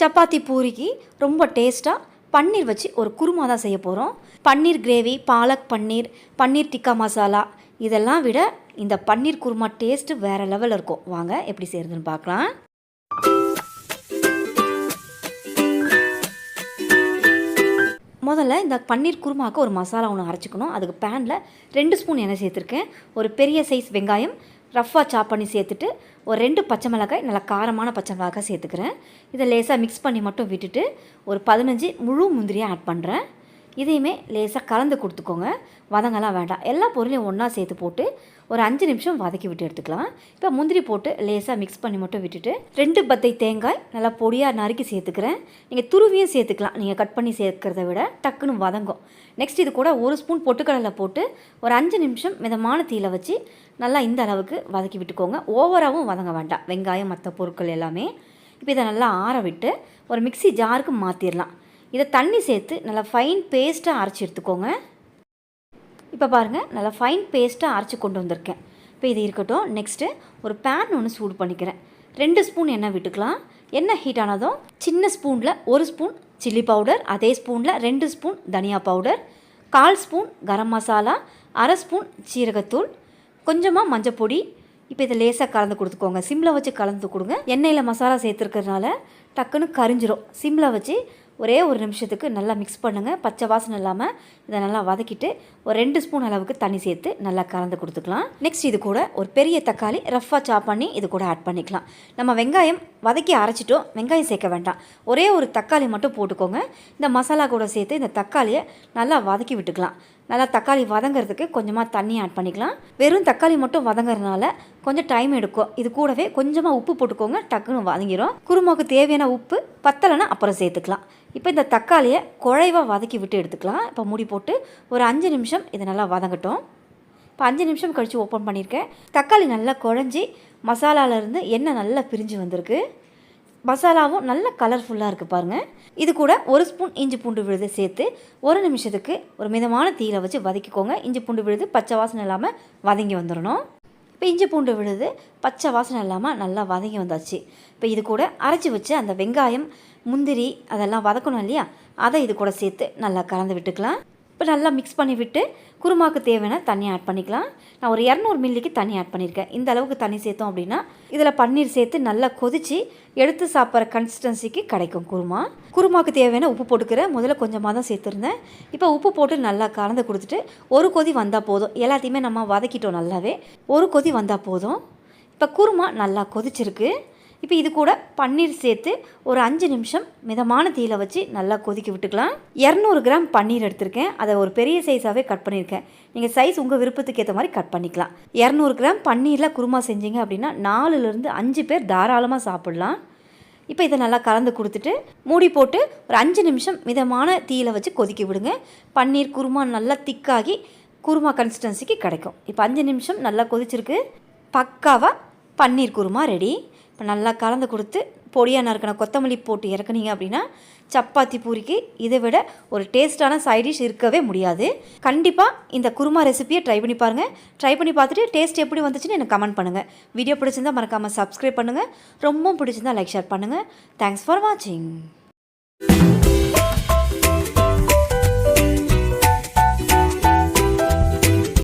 சப்பாத்தி பூரிக்கு ரொம்ப டேஸ்ட்டாக பன்னீர் வச்சு ஒரு குருமா தான் செய்ய போகிறோம் பன்னீர் கிரேவி பாலக் பன்னீர் பன்னீர் டிக்கா மசாலா இதெல்லாம் விட இந்த பன்னீர் குருமா டேஸ்ட்டு வேறு லெவலில் இருக்கும். வாங்க எப்படி செய்கிறதுன்னு பார்க்கலாம். முதல்ல இந்த பன்னீர் குருமாவுக்கு ஒரு மசாலா ஒன்று அரைச்சிக்கணும். அதுக்கு பேனில் ரெண்டு ஸ்பூன் எண்ணெய் சேர்த்துருக்கேன். ஒரு பெரிய சைஸ் வெங்காயம் ரஃப்பாக சாப் பண்ணி சேர்த்துட்டு ஒரு ரெண்டு பச்சை மிளகாய் நல்லா காரமான பச்சை மிளகாய் சேர்த்துக்கிறேன். இதை லேசாக மிக்ஸ் பண்ணி மட்டும் விட்டுட்டு ஒரு பதினஞ்சு முழு முந்திரியை ஆட் பண்ணுறேன் இதையுமே லேசாக கலந்து கொடுத்துக்கோங்க. வதங்கலாம் வேண்டாம். எல்லா பொருளையும் ஒன்றா சேர்த்து போட்டு ஒரு அஞ்சு நிமிஷம் வதக்கி விட்டு எடுத்துக்கலாம். இப்போ முந்திரி போட்டு லேசாக மிக்ஸ் பண்ணி மட்டும் விட்டுட்டு ரெண்டு பத்தை தேங்காய் நல்லா பொடியாக நறுக்கி சேர்த்துக்கிறேன். நீங்கள் துருவியும் சேர்த்துக்கலாம். நீங்கள் கட் பண்ணி சேர்க்கறத விட டக்குன்னு வதங்கும். நெக்ஸ்ட் இது கூட ஒரு ஸ்பூன் பொட்டுக்கடலை போட்டு ஒரு அஞ்சு நிமிஷம் மிதமான தீயில வச்சு நல்லா இந்த அளவுக்கு வதக்கி விட்டுக்கோங்க. ஓவராகவும் வதங்க வேண்டாம். வெங்காயம் மற்ற பொருட்கள் எல்லாமே. இப்போ இதை நல்லா ஆற விட்டு ஒரு மிக்ஸி ஜாருக்கு மாற்றிடலாம் இதை தண்ணி சேர்த்து நல்லா ஃபைன் பேஸ்ட்டாக அரைச்சி எடுத்துக்கோங்க. இப்போ பாருங்கள் நல்லா ஃபைன் பேஸ்ட்டாக அரைச்சி கொண்டு வந்திருக்கேன். இப்போ இது இருக்கட்டும் நெக்ஸ்ட்டு ஒரு பேன் ஒன்று சூடு பண்ணிக்கிறேன். ரெண்டு ஸ்பூன் எண்ணெய் விட்டுக்கலாம். எண்ணெய் ஹீட் ஆனதும் சின்ன ஸ்பூனில் ஒரு ஸ்பூன் சில்லி பவுடர் அதே ஸ்பூனில் ரெண்டு ஸ்பூன் தனியா பவுடர் கால் ஸ்பூன் கரம் மசாலா அரை ஸ்பூன் சீரகத்தூள் கொஞ்சமாக மஞ்சப்பொடி இப்போ இதை லேசாக கலந்து கொடுத்துக்கோங்க. சிம்மில் வச்சு கலந்து கொடுங்க. எண்ணெயில் மசாலா சேர்த்துருக்கறதுனால டக்குன்னு கரிஞ்சிரும். சிம்மில் வச்சு ஒரே ஒரு நிமிஷத்துக்கு நல்லா மிக்ஸ் பண்ணுங்கள் பச்சை வாசனை இல்லாமல் இதை நல்லா வதக்கிட்டு ஒரு ரெண்டு ஸ்பூன் அளவுக்கு தண்ணி சேர்த்து நல்லா கலந்து கொடுத்துக்கலாம். நெக்ஸ்ட் இது கூட ஒரு பெரிய தக்காளி ரஃப்பாக சாப் பண்ணி இது கூட ஆட் பண்ணிக்கலாம். நம்ம வெங்காயம் வதக்கி அரைச்சிட்டோம் வெங்காயம் சேர்க்க வேண்டாம். ஒரே ஒரு தக்காளி மட்டும் போட்டுக்கோங்க. இந்த மசாலா கூட சேர்த்து இந்த தக்காளியை நல்லா வதக்கி விட்டுக்கலாம். நல்லா தக்காளி வதங்கிறதுக்கு கொஞ்சமாக தண்ணி ஆட் பண்ணிக்கலாம். வெறும் தக்காளி மட்டும் வதங்குறதுனால கொஞ்சம் டைம் எடுக்கும். இது கூடவே கொஞ்சமாக உப்பு போட்டுக்கோங்க டக்குன்னு வதங்கிடும் குருமாவுக்கு தேவையான உப்பு பத்தலைன்னா அப்புறம் சேர்த்துக்கலாம். இப்போ இந்த தக்காளியை குழைவாக வதக்கி விட்டு எடுத்துக்கலாம். இப்போ மூடி போட்டு ஒரு அஞ்சு நிமிஷம் இதை நல்லா வதங்கட்டும். இப்போ அஞ்சு நிமிஷம் கழித்து ஓப்பன் பண்ணியிருக்கேன். தக்காளி நல்லா குழஞ்சி மசாலாவிலேருந்து எண்ணெய் நல்லா பிரிஞ்சு வந்திருக்கு. மசாலாவும் நல்ல கலர்ஃபுல்லாக இருக்குது பாருங்கள் இது கூட ஒரு ஸ்பூன் இஞ்சி பூண்டு விழுது சேர்த்து ஒரு நிமிஷத்துக்கு ஒரு மிதமான தீயில வச்சு வதக்கிக்கோங்க. இஞ்சி பூண்டு விழுது பச்சை வாசனை இல்லாமல் வதங்கி வந்துடணும் இப்போ இஞ்சி பூண்டு விழுது பச்சை வாசனை இல்லாமல் நல்லா வதங்கி வந்தாச்சு. இப்போ இது கூட அரைச்சி வச்சு அந்த வெங்காயம் முந்திரி அதெல்லாம் வதக்கணும் இல்லையா? அதை இது கூட சேர்த்து நல்லா கலந்து விட்டுக்கலாம். இப்போ நல்லா மிக்ஸ் பண்ணிவிட்டு குருமாவுக்கு தேவையான தண்ணி ஆட் பண்ணிக்கலாம். நான் ஒரு இரநூறு மில்லிக்கு தண்ணி ஆட் பண்ணியிருக்கேன். இந்த அளவுக்கு தண்ணி சேர்த்தோம் அப்படின்னா இதில் பன்னீர் சேர்த்து நல்லா கொதித்து எடுத்து சாப்பிட்ற கன்சிஸ்டன்சிக்கு கிடைக்கும் குருமா. குருமாவுக்கு தேவையான உப்பு போட்டுக்கிறேன் முதல்ல கொஞ்சமாக தான் சேர்த்துருந்தேன். இப்போ உப்பு போட்டு நல்லா கலந்து கொடுத்துட்டு ஒரு கொதி வந்தால் போதும். எல்லாத்தையுமே நம்ம வதக்கிட்டோம் நல்லாவே. ஒரு கொதி வந்தால் போதும். இப்போ குருமா நல்லா கொதிச்சிருக்கு. இப்போ இது கூட பன்னீர் சேர்த்து ஒரு அஞ்சு நிமிஷம் மிதமான தீயில வச்சு நல்லா கொதிக்க விட்டுக்கலாம். இரநூறு கிராம் பன்னீர் எடுத்திருக்கேன். அதை ஒரு பெரிய சைஸாகவே கட் பண்ணியிருக்கேன். நீங்கள் சைஸ் உங்கள் விருப்பத்துக்கு ஏற்ற மாதிரி கட் பண்ணிக்கலாம். இரநூறு கிராம் பன்னீரில் குருமா செஞ்சீங்க அப்படின்னா நாலுலேருந்து அஞ்சு பேர் தாராளமாக சாப்பிட்லாம். இப்போ இதை நல்லா கலந்து கொடுத்துட்டு மூடி போட்டு ஒரு அஞ்சு நிமிஷம் மிதமான தீயில வச்சு கொதிக்க விடுங்க. பன்னீர் குருமா நல்லா திக்காகி குருமா கன்சிஸ்டன்சிக்கு கிடைக்கும். இப்போ அஞ்சு நிமிஷம் நல்லா கொதிச்சிருக்கு. பக்காவாக பன்னீர் குருமா ரெடி இப்போ நல்லா கலந்து கொடுத்து பொடியாக நறுக்கின கொத்தமல்லி போட்டு இறக்குனீங்க அப்படின்னா சப்பாத்தி பூரிக்கு இதை விட ஒரு டேஸ்ட்டான சைடிஷ் இருக்கவே முடியாது. கண்டிப்பாக இந்த குருமா ரெசிபியை ட்ரை பண்ணி பாருங்கள் ட்ரை பண்ணி பார்த்துட்டு டேஸ்ட் எப்படி வந்துச்சுன்னு எனக்கு கமெண்ட் பண்ணுங்கள் வீடியோ பிடிச்சிருந்தா மறக்காமல் சப்ஸ்கிரைப் பண்ணுங்கள் ரொம்ப பிடிச்சிருந்தா லைக் ஷேர் பண்ணுங்கள் தேங்க்ஸ் ஃபார் வாட்சிங்